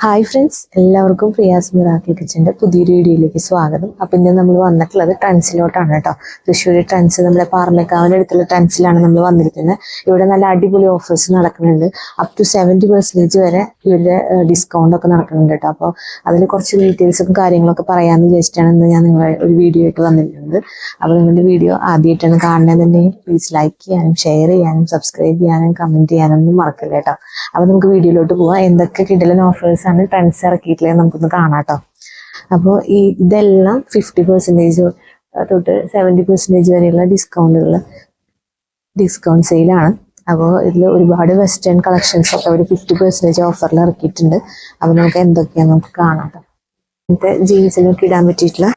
Hi friends എല്ലാവർക്കും Priya's miracle കിച്ചന്റെ പുതിയൊരു വീഡിയോയിലേക്ക് സ്വാഗതം. അപ്പം ഇന്ന് നമ്മൾ വന്നിട്ടുള്ളത് ട്രൻസിലോട്ടാണ് കേട്ടോ. തൃശ്ശൂർ ട്രൻസ് നമ്മുടെ പാർമേക്കാവിന്റെ അടുത്തുള്ള ട്രൻസിലാണ് നമ്മൾ വന്നിരിക്കുന്നത്. ഇവിടെ നല്ല അടിപൊളി ഓഫേഴ്സ് നടക്കുന്നുണ്ട്. അപ് ടു സെവന്റി പെർസെന്റേജ് വരെ ഇവരുടെ ഡിസ്കൗണ്ട് ഒക്കെ നടക്കുന്നുണ്ട് കേട്ടോ. അപ്പോൾ അതിൽ കുറച്ച് ഡീറ്റെയിൽസും കാര്യങ്ങളൊക്കെ പറയാമെന്ന് വിചാരിച്ചിട്ടാണ് ഇന്ന് ഞാൻ നിങ്ങളെ ഒരു വീഡിയോ ആയിട്ട് വന്നിരിക്കുന്നത്. അപ്പോൾ നിങ്ങളുടെ വീഡിയോ ആദ്യമായിട്ടാണ് കാണുന്നതെന്നുണ്ടെങ്കിൽ പ്ലീസ് ലൈക്ക് ചെയ്യാനും ഷെയർ ചെയ്യാനും സബ്സ്ക്രൈബ് ചെയ്യാനും കമന്റ് ചെയ്യാനും ഒന്നും മറക്കില്ല കേട്ടോ. അപ്പോൾ നമുക്ക് വീഡിയോയിലോട്ട് പോവാം. എന്തൊക്കെ കിടലൻ ഓഫേഴ്സ് ആണ് ട്രെൻഡ്സ് ഇറക്കിയിട്ടുള്ളത് നമുക്കൊന്ന് കാണാം കേട്ടോ അപ്പോൾ ഈ ഇതെല്ലാം ഫിഫ്റ്റി പെർസെന്റേജ് തൊട്ട് സെവന്റി പെർസെന്റേജ് വരെയുള്ള ഡിസ്കൗണ്ടുകൾ ഡിസ്കൗണ്ട് സെയിലാണ് അപ്പോൾ ഇതിൽ ഒരുപാട് വെസ്റ്റേൺ കളക്ഷൻസ് ഒക്കെ ഒരു ഫിഫ്റ്റി പെർസെന്റേജ് ഓഫറിൽ ഇറക്കിയിട്ടുണ്ട്. അപ്പോൾ നമുക്ക് എന്തൊക്കെയാണ് നമുക്ക് കാണാം ഇങ്ങനത്തെ ജീൻസിനൊക്കെ ഇടാൻ പറ്റിയിട്ടുള്ള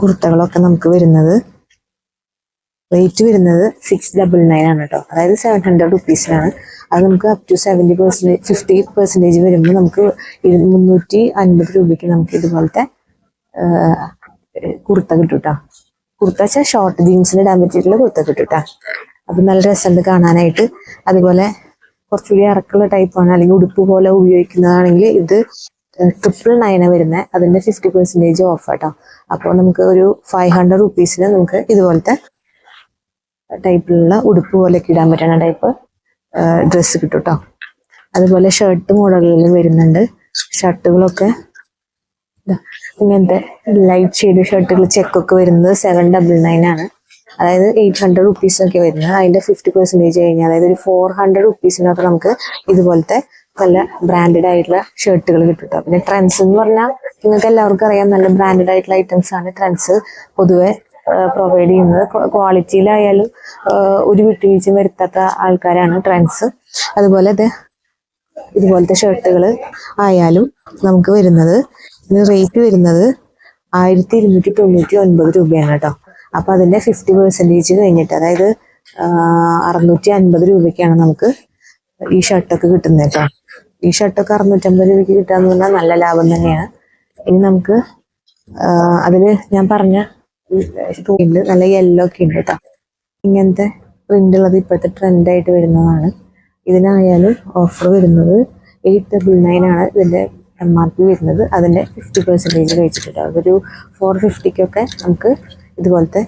കുർത്തകളൊക്കെ നമുക്ക് വരുന്നത്. റേറ്റ് വരുന്നത് സിക്സ് ഡബിൾ നയൻ ആണ് കേട്ടോ. അതായത് സെവൻ ഹൺഡ്രഡ് റുപ്പീസിനാണ് അത് നമുക്ക് up to seventy percentage fifty percentage വരുമ്പോൾ നമുക്ക് മുന്നൂറ്റി അൻപത് രൂപയ്ക്ക് നമുക്ക് ഇതുപോലത്തെ കുർത്ത കിട്ടും കേട്ടോ കുർത്ത വെച്ചാൽ ഷോർട്ട് ജീൻസിന് ഇടാൻ പറ്റിയിട്ടുള്ള കുർത്ത കിട്ടും കേട്ടോ അപ്പം നല്ല രസമുണ്ട് കാണാനായിട്ട്. അതുപോലെ കുറച്ചുകൂടി ഇറക്കുള്ള ടൈപ്പാണ് അല്ലെങ്കിൽ ഉടുപ്പ് പോലെ ഉപയോഗിക്കുന്നതാണെങ്കിൽ ഇത് ട്രിപ്പിൾ നയന വരുന്നത് അതിന്റെ ഫിഫ്റ്റി പെർസെന്റേജ് ഓഫ് കേട്ടോ അപ്പോൾ നമുക്ക് ഒരു ഫൈവ് ഹൺഡ്രഡ് റുപ്പീസിന് നമുക്ക് ഇതുപോലത്തെ ടൈപ്പിലുള്ള ഉടുപ്പ് പോലെയൊക്കെ ഇടാൻ പറ്റുന്ന ടൈപ്പ് ഡ്രസ്സ് കിട്ടും കേട്ടോ അതുപോലെ ഷർട്ട് മോഡലുകളിൽ വരുന്നുണ്ട്. ഷർട്ടുകളൊക്കെ. ഇങ്ങനത്തെ ലൈറ്റ് ഷെയ്ഡ് ഷർട്ടുകൾ ചെക്കൊക്കെ വരുന്നത് സെവൻ ഡബിൾ നയൻ ആണ്. അതായത് എയ്റ്റ് ഹൺഡ്രഡ് റുപ്പീസ് ഒക്കെ വരുന്നത്. അതിന്റെ ഫിഫ്റ്റി പെർസെന്റേജ് കഴിഞ്ഞാൽ അതായത് ഒരു ഫോർ ഹൺഡ്രഡ് റുപ്പീസിനൊക്കെ നമുക്ക് ഇതുപോലത്തെ നല്ല ബ്രാൻഡഡ് ആയിട്ടുള്ള ഷർട്ടുകൾ കേട്ടോ പിന്നെ ട്രെൻഡ്സ് എന്ന് പറഞ്ഞാൽ നിങ്ങൾക്ക് എല്ലാവർക്കും അറിയാം നല്ല ബ്രാൻഡഡ് ആയിട്ടുള്ള ഐറ്റംസ് ആണ്. ട്രെൻഡ്സ് പൊതുവെ പ്രൊവൈഡ് ചെയ്യുന്നത്. ക്വാളിറ്റിയിലായാലും ഒരു വിട്ടുവീഴ്ചയും വരുത്താത്ത ആൾക്കാരാണ് ട്രെൻഡ്സ് അതുപോലെ ഇത് ഇതുപോലത്തെ ഷർട്ടുകൾ ആയാലും നമുക്ക് വരുന്നത്. ഇതിന് റേറ്റ് വരുന്നത് ആയിരത്തി ഇരുന്നൂറ്റി തൊണ്ണൂറ്റി ഒൻപത് രൂപയാണ് കേട്ടോ അപ്പൊ അതിന്റെ ഫിഫ്റ്റി പെർസെന്റേജ് കഴിഞ്ഞിട്ട് അതായത് അറുന്നൂറ്റി അൻപത് രൂപയ്ക്കാണ് നമുക്ക് ഈ ഷർട്ടൊക്കെ കിട്ടുന്നത് കേട്ടോ ഈ ഷർട്ടൊക്കെ അറുന്നൂറ്റമ്പത് രൂപയ്ക്ക് കിട്ടാന്ന് പറഞ്ഞാൽ നല്ല ലാഭം തന്നെയാണ്. ഇനി നമുക്ക് അതിൽ ഞാൻ പറഞ്ഞ തുണിയിൽ നല്ല യെല്ലോ ഒക്കെ ഉണ്ട് കേട്ടോ ഇങ്ങനത്തെ പ്രിന്റ് ഉള്ളത് ഇപ്പോഴത്തെ ട്രെൻഡായിട്ട് വരുന്നതാണ്. ഇതിനായാലും ഓഫർ വരുന്നത് എയ്റ്റ് ഡബിൾ നയൻ ആണ് ഇതിന്റെ എം ആർ പി വരുന്നത്. അതിന്റെ ഫിഫ്റ്റി പെർസെന്റേജ് കഴിച്ചിട്ടുണ്ട്. അതൊരു ഫോർ ഫിഫ്റ്റിക്കൊക്കെ നമുക്ക് ഇതുപോലത്തെ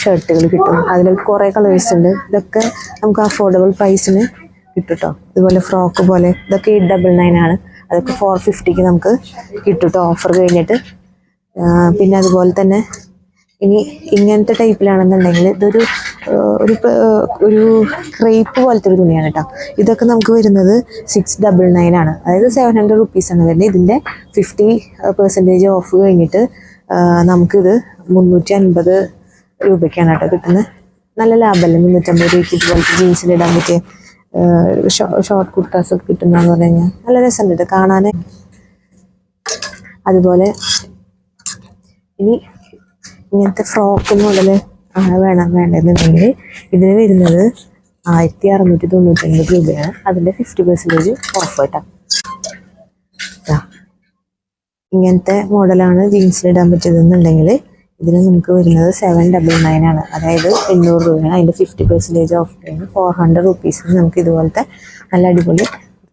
ഷർട്ടുകൾ കിട്ടും. അതിൽ കുറേ കളേഴ്സ് ഉണ്ട്. ഇതൊക്കെ നമുക്ക് അഫോർഡബിൾ പ്രൈസിന് കിട്ടും കേട്ടോ ഇതുപോലെ ഫ്രോക്ക് പോലെ. ഇതൊക്കെ എയ്റ്റ് ഡബിൾ നയൻ ആണ്. അതൊക്കെ ഫോർ ഫിഫ്റ്റിക്ക് നമുക്ക് കിട്ടും ഓഫർ കഴിഞ്ഞിട്ട് പിന്നെ അതുപോലെ തന്നെ ഇനി ഇങ്ങനത്തെ ടൈപ്പിലാണെന്നുണ്ടെങ്കിൽ ഇതൊരു ഒരു ഒരു ക്രേപ്പ് പോലത്തെ ഒരു തുണിയാണ് കേട്ടോ. ഇതൊക്കെ നമുക്ക് വരുന്നത് സിക്സ് ഡബിൾ നയൻ ആണ്. അതായത് സെവൻ ഹൺഡ്രഡ് റുപ്പീസ് ആണ് വരുന്നത്. ഇതിന്റെ ഫിഫ്റ്റി പെർസെന്റേജ് ഓഫ് കഴിഞ്ഞിട്ട് നമുക്കിത് മുന്നൂറ്റി അൻപത് രൂപയ്ക്കാണ് കേട്ടോ കിട്ടുന്നത്. നല്ല ലാഭമല്ലേ? മുന്നൂറ്റമ്പത് രൂപയ്ക്ക് ഇതുപോലത്തെ ജീൻസിൽ ഇടാൻ പറ്റിയ ഷോർട്ട് കുർത്താസ് ഒക്കെ കിട്ടുന്നതെന്ന് പറഞ്ഞു കഴിഞ്ഞാൽ നല്ല രസമുണ്ട് കേട്ടോ കാണാൻ അതുപോലെ ഇനി ഇങ്ങനത്തെ ഫ്രോക്ക് മോഡൽ ആണ് വേണം വേണ്ടതെന്നുണ്ടെങ്കിൽ ഇതിന് വരുന്നത് ആയിരത്തി അറുന്നൂറ്റി തൊണ്ണൂറ്റൊൻപത് രൂപയാണ് അതിന്റെ ഫിഫ്റ്റി പെർസെന്റേജ് ഓഫ് കേട്ടോ. ഇങ്ങനത്തെ മോഡലാണ് ജീൻസിലിടാൻ പറ്റിയതെന്നുണ്ടെങ്കിൽ ഇതിന് നമുക്ക് വരുന്നത് സെവൻ ഡബിൾ നയൻ ആണ്. അതായത് എണ്ണൂറ് രൂപയാണ്. അതിന്റെ fifty percentage off four hundred റുപ്പീസിന് നമുക്ക് ഇതുപോലത്തെ നല്ല അടിപൊളി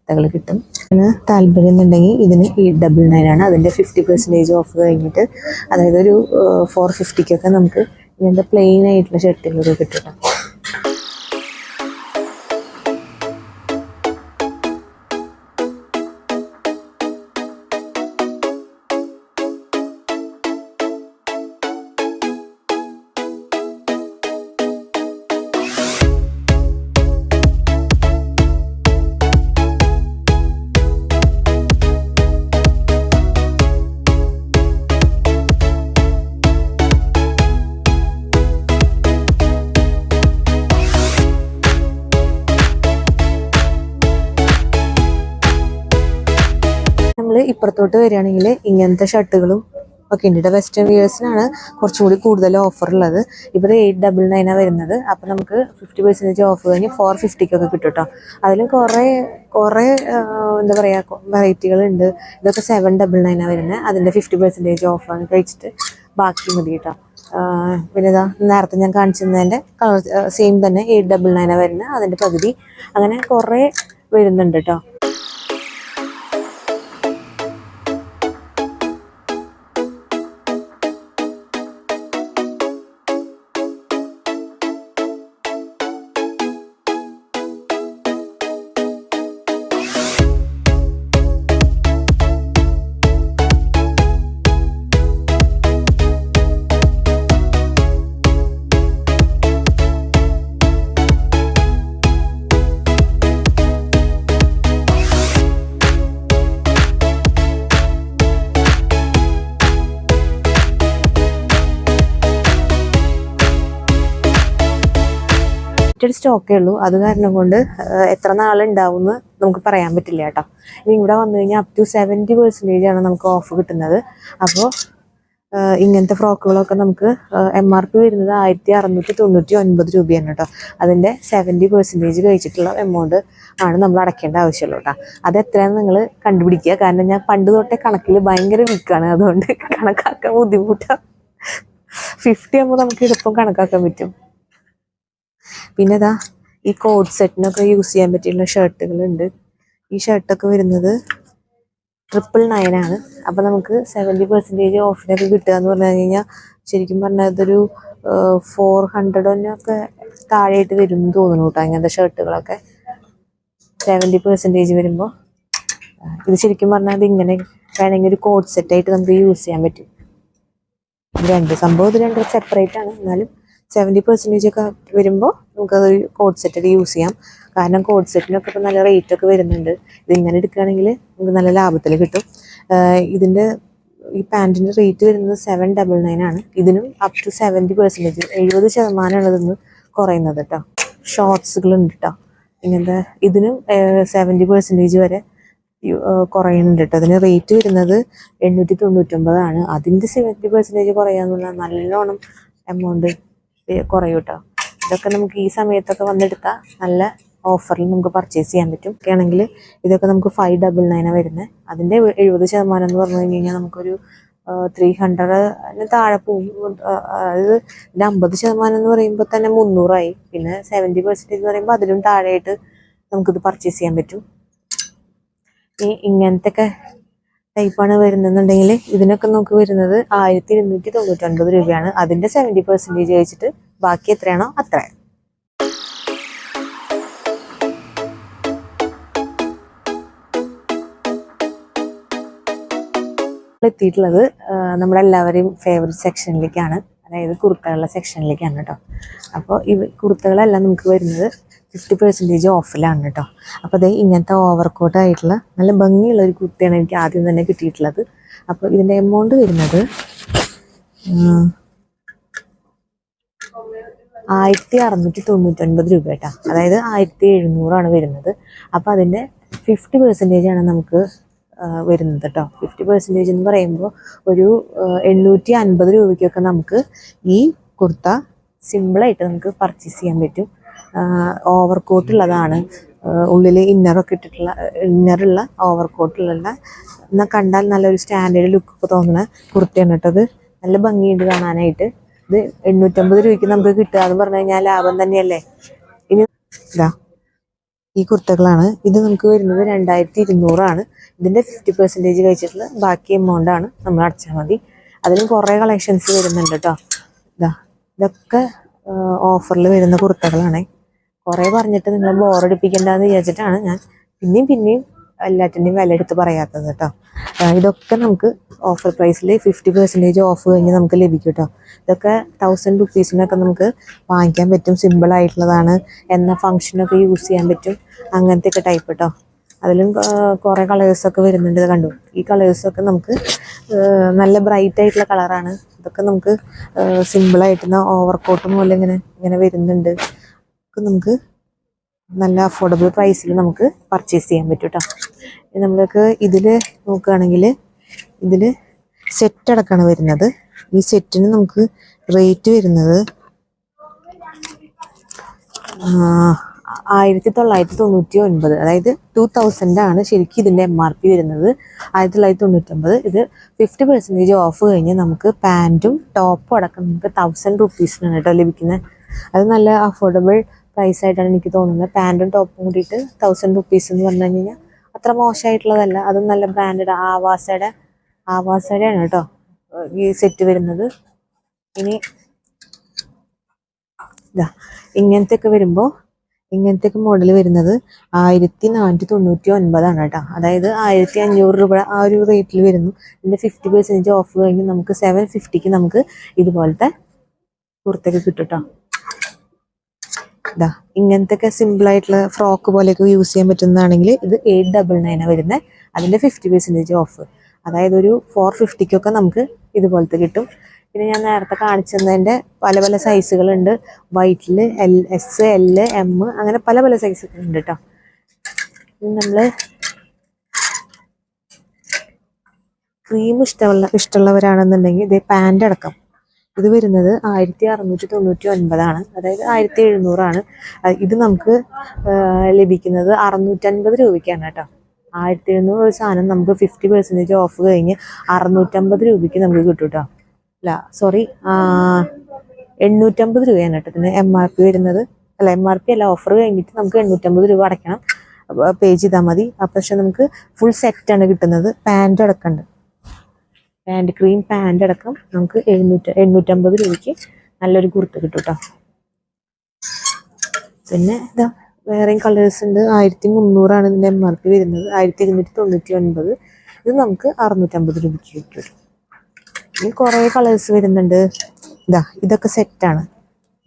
കുർത്തകൾ കിട്ടും. പിന്നെ താല്പര്യം എന്നുണ്ടെങ്കിൽ ഇതിന് എയ്റ്റ് ഡബിൾ നയൻ ആണ്. അതിന്റെ ഫിഫ്റ്റി പെർസെന്റേജ് ഓഫ് കഴിഞ്ഞിട്ട് അതായത് ഒരു ഫോർ ഫിഫ്റ്റിക്കൊക്കെ നമുക്ക് ഇങ്ങനത്തെ പ്ലെയിൻ ആയിട്ടുള്ള ഷർട്ടുകളൊക്കെ കിട്ടും ഇപ്പുറത്തോട്ട് വരികയാണെങ്കിൽ ഇങ്ങനത്തെ ഷർട്ടുകളും ഒക്കെ ഉണ്ട്. വെസ്റ്റേൺ വിയേഴ്സിനാണ് കുറച്ചും കൂടി കൂടുതൽ ഓഫർ ഉള്ളത്. ഇപ്പോൾ എയ്റ്റ് ഡബിൾ നയനാണ് വരുന്നത്. അപ്പോൾ നമുക്ക് ഫിഫ്റ്റി പെർസെന്റേജ് ഓഫ് കഴിഞ്ഞ് ഫോർ ഫിഫ്റ്റിക്കൊക്കെ കിട്ടും കേട്ടോ അതിൽ കുറേ കുറേ എന്താ പറയുക വെറൈറ്റികൾ ഉണ്ട് ഇതൊക്കെ സെവൻ ഡബിൾ നയനാണ് വരുന്നത് അതിന്റെ ഫിഫ്റ്റി പെർസെന്റേജ് ഓഫാണ് കഴിച്ചിട്ട് ബാക്കി മതി കേട്ടോ പിന്നെ ഇതാ നേരത്തെ ഞാൻ കാണിച്ചിരുന്നതിന്റെ കളർ സെയിം തന്നെ എയ്റ്റ് ഡബിൾ നയനാണ് വരുന്നത് അതിന്റെ പകുതി അങ്ങനെ കുറേ വരുന്നുണ്ട് കേട്ടോ സ്റ്റോക്കേ ഉള്ളൂ. അത് കാരണം കൊണ്ട് എത്ര നാളുണ്ടാവും എന്ന് നമുക്ക് പറയാൻ പറ്റില്ല കേട്ടോ. ഇനി ഇവിടെ വന്നു കഴിഞ്ഞാൽ അപ് ടു സെവന്റി പെർസെന്റേജ് ആണ് നമുക്ക് ഓഫ് കിട്ടുന്നത്. അപ്പോൾ ഇങ്ങനത്തെ ഫ്രോക്കുകളൊക്കെ നമുക്ക് എം ആർ പി വരുന്നത് ആയിരത്തി അറുന്നൂറ്റി തൊണ്ണൂറ്റി ഒൻപത് രൂപയാണ് കേട്ടോ. അതിന്റെ സെവന്റി പെർസെന്റേജ് കഴിച്ചിട്ടുള്ള എമൗണ്ട് ആണ് നമ്മൾ അടയ്ക്കേണ്ട ആവശ്യമുള്ളൂ കേട്ടോ. അത് എത്രയാണെന്ന് നിങ്ങൾ കണ്ടുപിടിക്കുക. കാരണം ഞാൻ പണ്ട് തൊട്ടേ കണക്കിൽ ഭയങ്കര വീക്കാണ് അതുകൊണ്ട് കണക്കാക്കാൻ ബുദ്ധിമുട്ടാണ് ഫിഫ്റ്റി ആകുമ്പോൾ നമുക്ക് എളുപ്പം കണക്കാക്കാൻ പറ്റും. പിന്നെ ഇതാ ഈ കോഡ് സെറ്റിനൊക്കെ യൂസ് ചെയ്യാൻ പറ്റിയുള്ള ഷർട്ടുകളുണ്ട് ഈ ഷർട്ടൊക്കെ വരുന്നത് ട്രിപ്പിൾ നയൻ ആണ്. അപ്പം നമുക്ക് സെവന്റി പെർസെന്റേജ് ഓഫിനൊക്കെ കിട്ടുക എന്ന് പറഞ്ഞു കഴിഞ്ഞാൽ ശരിക്കും പറഞ്ഞാൽ ഇതൊരു ഫോർ ഹൺഡ്രഡിനൊക്കെ താഴെയായിട്ട് വരും എന്ന് തോന്നുന്നു കേട്ടോ ഇങ്ങനത്തെ ഷർട്ടുകളൊക്കെ സെവന്റി പെർസെന്റേജ് വരുമ്പോൾ ഇത് ശരിക്കും പറഞ്ഞാൽ ഇതിങ്ങനെ വേണമെങ്കിൽ ഒരു കോഡ് സെറ്റായിട്ട് നമുക്ക് യൂസ് ചെയ്യാൻ പറ്റും. രണ്ട് സംഭവം ഇത് രണ്ടും സെപ്പറേറ്റ് ആണ്. എന്നാലും സെവന്റി പെർസെന്റേജ് ഒക്കെ വരുമ്പോൾ നമുക്കത് കോഡ് സെറ്റൊക്കെ യൂസ് ചെയ്യാം. കാരണം കോഡ് സെറ്റിനൊക്കെ ഇപ്പോൾ നല്ല റേറ്റ് ഒക്കെ വരുന്നുണ്ട്. ഇതിങ്ങനെ എടുക്കുകയാണെങ്കിൽ നമുക്ക് നല്ല ലാഭത്തിൽ കിട്ടും. ഇതിന്റെ ഈ പാന്റിന്റെ റേറ്റ് വരുന്നത് സെവൻ ഡബിൾ നയൻ ആണ്. ഇതിനും അപ് ടു സെവന്റി പെർസെന്റേജ് എഴുപത് ശതമാനമാണ് ഇതിന്ന് കുറയുന്നത് കേട്ടോ ഷോർട്സുകളുണ്ട് കേട്ടോ ഇങ്ങനത്തെ ഇതിനും സെവന്റി പെർസെന്റേജ് വരെ കുറയുന്നുണ്ട് കേട്ടോ അതിന് റേറ്റ് വരുന്നത് എണ്ണൂറ്റി തൊണ്ണൂറ്റൊമ്പതാണ്. അതിന്റെ സെവന്റി പെർസെന്റേജ് കുറയാന്നുള്ള നല്ലോണം എമൗണ്ട് കുറയും കേട്ടോ ഇതൊക്കെ നമുക്ക് ഈ സമയത്തൊക്കെ വന്നെടുത്താൽ നല്ല ഓഫറിൽ നമുക്ക് പർച്ചേസ് ചെയ്യാൻ പറ്റും. ഒക്കെ ആണെങ്കിൽ ഇതൊക്കെ നമുക്ക് ഫൈവ് ഡബിൾ നയനാണ് വരുന്നത് അതിന്റെ എഴുപത് ശതമാനം എന്ന് പറഞ്ഞു കഴിഞ്ഞ് കഴിഞ്ഞാൽ നമുക്കൊരു ത്രീ ഹൺഡ്രഡിന് താഴെ പോകും അതായത് ഇതിന്റെ അമ്പത് ശതമാനം എന്ന് പറയുമ്പോൾ തന്നെ മുന്നൂറായി. പിന്നെ സെവന്റി പെർസെന്റേജ് എന്ന് പറയുമ്പോൾ അതിലും താഴെയായിട്ട് നമുക്കിത് പർച്ചേസ് ചെയ്യാൻ പറ്റും. ഈ ഇങ്ങനത്തെ ഒക്കെ ടൈപ്പാണ് വരുന്നതെന്നുണ്ടെങ്കിൽ ഇതിനൊക്കെ നമുക്ക് വരുന്നത് ആയിരത്തി ഇരുന്നൂറ്റി തൊണ്ണൂറ്റൊൻപത് രൂപയാണ്. അതിന്റെ സെവന്റി പെർസെന്റേജ് കഴിച്ചിട്ട് ബാക്കി എത്രയാണോ അത്ര എത്തിയിട്ടുള്ളത് നമ്മളെല്ലാവരെയും ഫേവറേറ്റ് സെക്ഷനിലേക്കാണ് അതായത് കുർത്തകളുടെ സെക്ഷനിലേക്കാണ് കേട്ടോ. അപ്പോൾ ഈ കുർത്തകളെല്ലാം നമുക്ക് വരുന്നത്. ഫിഫ്റ്റി പെർസെന്റേജ് ഓഫിലാണ് കേട്ടോ അപ്പോൾ അതേ ഇങ്ങനത്തെ ഓവർ ആയിട്ടുള്ള നല്ല ഭംഗിയുള്ള ഒരു കുർത്തയാണ് എനിക്ക് ആദ്യം തന്നെ കിട്ടിയിട്ടുള്ളത്. അപ്പോൾ ഇതിന്റെ എമൗണ്ട് വരുന്നത് ആയിരത്തി അറുന്നൂറ്റി തൊണ്ണൂറ്റൊൻപത് രൂപ കേട്ടോ അതായത് ആയിരത്തി എഴുന്നൂറാണ് വരുന്നത്. അപ്പോൾ അതിന്റെ ഫിഫ്റ്റി പെർസെന്റേജ് ആണ് നമുക്ക് വരുന്നത് കേട്ടോ ഫിഫ്റ്റി പെർസെന്റേജ് എന്ന് പറയുമ്പോൾ ഒരു എണ്ണൂറ്റി അൻപത് രൂപയ്ക്കൊക്കെ നമുക്ക് ഈ കുർത്ത സിമ്പിളായിട്ട് നമുക്ക് പർച്ചേസ് ചെയ്യാൻ പറ്റും. ഓവർ കോട്ട് ഉള്ളതാണ് ഉള്ളിൽ ഇന്നറൊക്കെ ഇട്ടിട്ടുള്ള ഇന്നറുള്ള ഓവർ കോട്ടുള്ള എന്നാൽ കണ്ടാൽ നല്ലൊരു സ്റ്റാൻഡേർഡ് ലുക്ക് തോന്നുന്ന കുർത്തിയാണ് ഇട്ടത് നല്ല ഭംഗിയുണ്ട് കാണാനായിട്ട്. ഇത് എണ്ണൂറ്റമ്പത് രൂപയ്ക്ക് നമുക്ക് കിട്ടുക എന്ന് പറഞ്ഞു കഴിഞ്ഞാൽ ലാഭം തന്നെയല്ലേ? ഇനി ഇതാ ഈ കുർത്തകളാണ്. ഇത് നമുക്ക് വരുന്നത് രണ്ടായിരത്തി ഇരുന്നൂറാണ് ഇതിന്റെ ഫിഫ്റ്റി പെർസെന്റേജ് കഴിച്ചിട്ടുള്ള ബാക്കി എമൗണ്ട് ആണ്. നമ്മൾ അടച്ചാൽ മതി. അതിലും കുറേ കളക്ഷൻസ് വരുന്നുണ്ട് കേട്ടോ. ഇതാ ഇതൊക്കെ ഓഫറിൽ വരുന്ന കുർത്തകളാണ്. കുറേ പറഞ്ഞിട്ട് നിങ്ങളെ ബോറടിപ്പിക്കേണ്ടെന്ന് വിചാരിച്ചിട്ടാണ് ഞാൻ. പിന്നെയും പിന്നെയും എല്ലാറ്റിന്റെയും വില എടുത്ത് പറയാത്തത് കേട്ടോ. ഇതൊക്കെ നമുക്ക് ഓഫർ പ്രൈസിൽ ഫിഫ്റ്റി പെർസെന്റേജ് ഓഫ് കഴിഞ്ഞ് നമുക്ക് ലഭിക്കും കേട്ടോ. ഇതൊക്കെ തൗസൻഡ് റുപ്പീസിനൊക്കെ നമുക്ക് വാങ്ങിക്കാൻ പറ്റും സിമ്പിൾ ആയിട്ടുള്ളതാണ്. എന്ന ഫങ്ഷനൊക്കെ യൂസ് ചെയ്യാൻ പറ്റും അങ്ങനത്തെ ഒക്കെ ടൈപ്പ് കേട്ടോ അതിലും കുറേ കളേഴ്സൊക്കെ വരുന്നുണ്ട് ഇത് കണ്ടു. ഈ കളേഴ്സൊക്കെ നമുക്ക് നല്ല ബ്രൈറ്റ് ആയിട്ടുള്ള കളറാണ് ഇതൊക്കെ നമുക്ക് സിമ്പിളായിട്ട് ഓവർ കോട്ടും പോലെ ഇങ്ങനെ ഇങ്ങനെ വരുന്നുണ്ട്. ഒക്കെ നമുക്ക് നല്ല അഫോർഡബിൾ പ്രൈസിൽ നമുക്ക് പർച്ചേസ് ചെയ്യാൻ പറ്റും കേട്ടോ നമ്മൾക്ക് ഇതിൽ നോക്കുകയാണെങ്കിൽ ഇതിൽ സെറ്റ് അടക്കമാണ് വരുന്നത്. ഈ സെറ്റിന് നമുക്ക് റേറ്റ് വരുന്നത് ആയിരത്തി തൊള്ളായിരത്തി തൊണ്ണൂറ്റി ഒൻപത് അതായത് ടു തൗസൻഡ് ആണ് ശരിക്കും ഇതിന്റെ എം ആർ പി വരുന്നത്. ആയിരത്തി തൊള്ളായിരത്തി തൊണ്ണൂറ്റൊമ്പത് ഇത് ഫിഫ്റ്റി പെർസെന്റേജ് ഓഫ് കഴിഞ്ഞ് നമുക്ക് പാന്റും ടോപ്പും അടക്കം നമുക്ക് തൗസൻഡ് റുപ്പീസിനാണ് കേട്ടോ ലഭിക്കുന്നത് അത് നല്ല അഫോർഡബിൾ പ്രൈസ് ആയിട്ടാണ് എനിക്ക് തോന്നുന്നത്. പാന്റും ടോപ്പും കൂടിയിട്ട് തൗസൻഡ് റുപ്പീസ് എന്ന് പറഞ്ഞു കഴിഞ്ഞാൽ അത്ര മോശമായിട്ടുള്ളതല്ല അതും നല്ല ബ്രാൻഡഡ് ആവാസയുടെ ആവാസയുടെയാണ് കേട്ടോ ഈ സെറ്റ് വരുന്നത്. ഇനി ഇതാ ഇങ്ങനത്തെ ഒക്കെ വരുമ്പോൾ ഇങ്ങനത്തെ ഒക്കെ മോഡൽ വരുന്നത് ആയിരത്തി നാനൂറ്റി തൊണ്ണൂറ്റി ഒൻപതാണ് കേട്ടോ. അതായത് ആയിരത്തി അഞ്ഞൂറ് രൂപ ആ ഒരു റേറ്റിൽ വരുന്നു. ഇതിന്റെ ഫിഫ്റ്റി പെർസെന്റേജ് ഓഫ് കഴിഞ്ഞ് നമുക്ക് സെവൻ ഫിഫ്റ്റിക്ക് നമുക്ക് ഇതുപോലത്തെ കുർത്തയൊക്കെ കിട്ടും കേട്ടോ. ഇതാ ഇങ്ങനത്തെ ഒക്കെ സിമ്പിൾ ആയിട്ടുള്ള ഫ്രോക്ക് പോലെയൊക്കെ യൂസ് ചെയ്യാൻ പറ്റുന്നതാണെങ്കിൽ ഇത് എയ്റ്റ് ഡബിൾ നയനാണ് വരുന്നത് അതിന്റെ ഫിഫ്റ്റി പെർസെന്റേജ് ഓഫ് അതായത് ഒരു ഫോർ ഫിഫ്റ്റിക്കൊക്കെ നമുക്ക് ഇതുപോലത്തെ കിട്ടും. പിന്നെ ഞാൻ നേരത്തെ കാണിച്ചതിന്റെ പല പല സൈസുകളുണ്ട് വൈറ്റിൽ എൽ എസ് എൽ എം അങ്ങനെ പല പല സൈസുകളുണ്ട് കേട്ടോ നമ്മൾ ക്രീം ഇഷ്ടമുള്ള ഇഷ്ടമുള്ളവരാണെന്നുണ്ടെങ്കിൽ ഇതേ പാന്റ് അടക്കം. ഇത് വരുന്നത് ആയിരത്തി അറുന്നൂറ്റി തൊണ്ണൂറ്റി ഒൻപതാണ് അതായത് ആയിരത്തി എഴുന്നൂറാണ് ഇത് നമുക്ക് ലഭിക്കുന്നത് അറുന്നൂറ്റൻപത് രൂപയ്ക്കാണ് കേട്ടോ. ആയിരത്തി എഴുന്നൂറ് സാധനം നമുക്ക് ഫിഫ്റ്റി പെർസെന്റേജ് ഓഫ് കഴിഞ്ഞ് അറുന്നൂറ്റമ്പത് രൂപയ്ക്ക് നമുക്ക് കിട്ടും കേട്ടോ അല്ല സോറി എണ്ണൂറ്റമ്പത് രൂപയാണ് കേട്ടോ ഇതിന് എം ആർ പി വരുന്നത്. അല്ല എം ആർ പി അല്ല ഓഫർ കഴിഞ്ഞിട്ട് നമുക്ക് എണ്ണൂറ്റമ്പത് രൂപ അടയ്ക്കണം. പേ ചെയ്താൽ മതി. അപ്പം പക്ഷെ നമുക്ക് ഫുൾ സെറ്റാണ് കിട്ടുന്നത്. പാന്റ് അടക്കമുണ്ട് പാന്റ് ക്രീം പാന്റ് അടക്കം നമുക്ക് എഴുന്നൂറ്റ എണ്ണൂറ്റമ്പത് രൂപയ്ക്ക് നല്ലൊരു കുർത്ത കിട്ടും കേട്ടോ പിന്നെ ഇതാ വേറെയും കളേഴ്സ് ഉണ്ട്. ആയിരത്തി മുന്നൂറാണ് ഇതിന്റെ എം ആർ പി വരുന്നത്. ആയിരത്തി ഇരുന്നൂറ്റി തൊണ്ണൂറ്റി ഒൻപത്. ഇത് നമുക്ക് അറുന്നൂറ്റമ്പത് രൂപയ്ക്ക് കിട്ടും. ഇതിൽ കുറേ കളേഴ്സ് വരുന്നുണ്ട്. ഇതാ ഇതൊക്കെ സെറ്റാണ്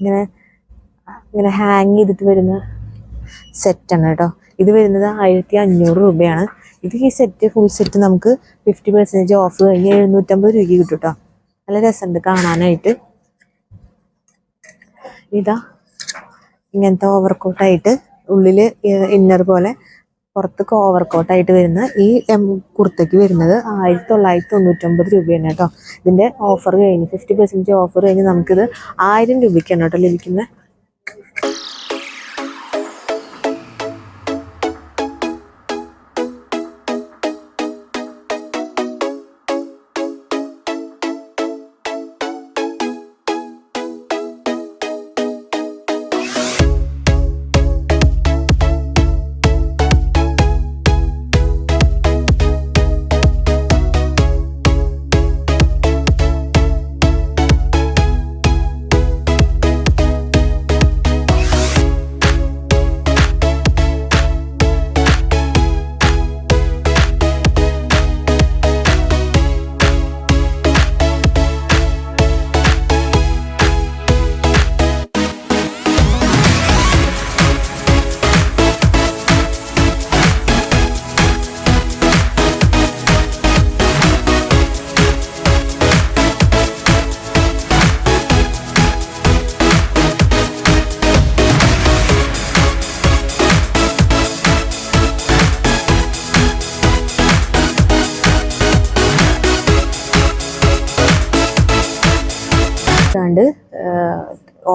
ഇങ്ങനെ ഇങ്ങനെ ഹാങ് ചെയ്തിട്ട് വരുന്ന സെറ്റാണ് കേട്ടോ. ഇത് വരുന്നത് ആയിരത്തി അഞ്ഞൂറ് രൂപയാണ്. ഇത് ഈ സെറ്റ് ഫുൾ സെറ്റ് നമുക്ക് ഫിഫ്റ്റി പെർസെന്റേജ് ഓഫ് കഴിഞ്ഞ് എഴുന്നൂറ്റമ്പത് രൂപയ്ക്ക് കിട്ടും കേട്ടോ. നല്ല രസമുണ്ട് കാണാനായിട്ട്. ഇതാ ഇങ്ങനത്തെ ഓവർകോട്ടായിട്ട് ഉള്ളിൽ ഇന്നർ പോലെ പുറത്തേക്ക് ഓവർകോട്ടായിട്ട് വരുന്ന ഈ എം കുർത്തയ്ക്ക് വരുന്നത് ആയിരത്തി തൊള്ളായിരത്തി തൊണ്ണൂറ്റൊമ്പത് രൂപയാണ് കേട്ടോ. ഇതിന്റെ ഓഫർ കഴിഞ്ഞ് ഫിഫ്റ്റി പെർസെന്റേജ് ഓഫർ കഴിഞ്ഞ് നമുക്കിത് ആയിരം രൂപയ്ക്കാണ് കേട്ടോ ലഭിക്കുന്നത്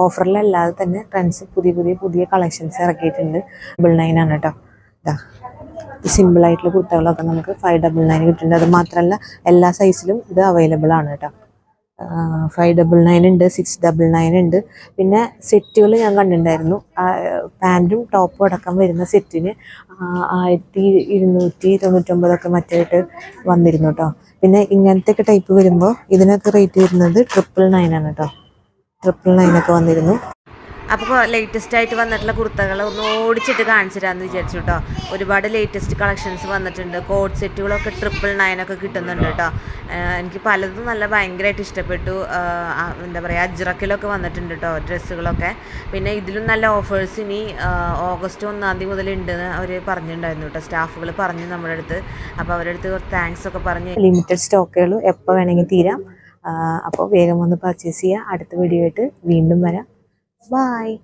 ഓഫറിലല്ലാതെ തന്നെ ട്രെൻഡ്സ് പുതിയ പുതിയ പുതിയ കളക്ഷൻസ് ഇറക്കിയിട്ടുണ്ട്. ഡബിൾ നയൻ ആണ് കേട്ടോ ഇതാ സിമ്പിൾ ആയിട്ടുള്ള കുർത്തകളൊക്കെ നമുക്ക് ഫൈവ് ഡബിൾ നയൻ കിട്ടുന്നുണ്ട്. അത് മാത്രമല്ല എല്ലാ സൈസിലും ഇത് അവൈലബിൾ ആണ് കേട്ടോ ഫൈവ് ഡബിൾ നയൻ ഉണ്ട് സിക്സ് ഡബിൾ നയൻ ഉണ്ട്. പിന്നെ സെറ്റുകൾ ഞാൻ കണ്ടിട്ടുണ്ടായിരുന്നു. പാന്റും ടോപ്പും അടക്കം വരുന്ന സെറ്റിന് ആയിരത്തി ഇരുന്നൂറ്റി തൊണ്ണൂറ്റൊമ്പതൊക്കെ മറ്റായിട്ട് വന്നിരുന്നു കേട്ടോ പിന്നെ ഇങ്ങനത്തെ ഒക്കെ ടൈപ്പ് വരുമ്പോൾ ഇതിനൊക്കെ റേറ്റ് വരുന്നത് ട്രിപ്പിൾ നയൻ ആണ് കേട്ടോ ട്രിപ്പിൾ നയൻ ഒക്കെ വന്നിരുന്നു അപ്പോൾ ലേറ്റസ്റ്റ് ആയിട്ട് വന്നിട്ടുള്ള കുർത്തകൾ ഒന്ന് ഓടിച്ചിട്ട് കാണിച്ചു തരാമെന്ന് വിചാരിച്ചു കേട്ടോ ഒരുപാട് ലേറ്റസ്റ്റ് കളക്ഷൻസ് വന്നിട്ടുണ്ട്. കോഡ് സെറ്റുകളൊക്കെ ട്രിപ്പിൾ നയനൊക്കെ കിട്ടുന്നുണ്ട് കേട്ടോ എനിക്ക് പലതും നല്ല ഭയങ്കരമായിട്ട് ഇഷ്ടപ്പെട്ടു. എന്താ പറയുക അജ്രക്കിലൊക്കെ വന്നിട്ടുണ്ട് കേട്ടോ ഡ്രസ്സുകളൊക്കെ. പിന്നെ ഇതിലും നല്ല ഓഫേഴ്സ് ഇനി ഓഗസ്റ്റ് ഒന്നാം തീയതി മുതൽ ഉണ്ടെന്ന് അവർ പറഞ്ഞിട്ടുണ്ടായിരുന്നു കേട്ടോ സ്റ്റാഫുകൾ പറഞ്ഞു നമ്മുടെ അടുത്ത്. അപ്പോൾ അവരുടെ അടുത്ത് താങ്ക്സ് ഒക്കെ പറഞ്ഞു ലിമിറ്റഡ് സ്റ്റോക്കുകൾ എപ്പോൾ വേണമെങ്കിൽ തീരാം. അപ്പോൾ വേഗം വന്ന് പർച്ചേസ് ചെയ്യുക അടുത്ത വീഡിയോ ആയിട്ട് വീണ്ടും വരാം Bye.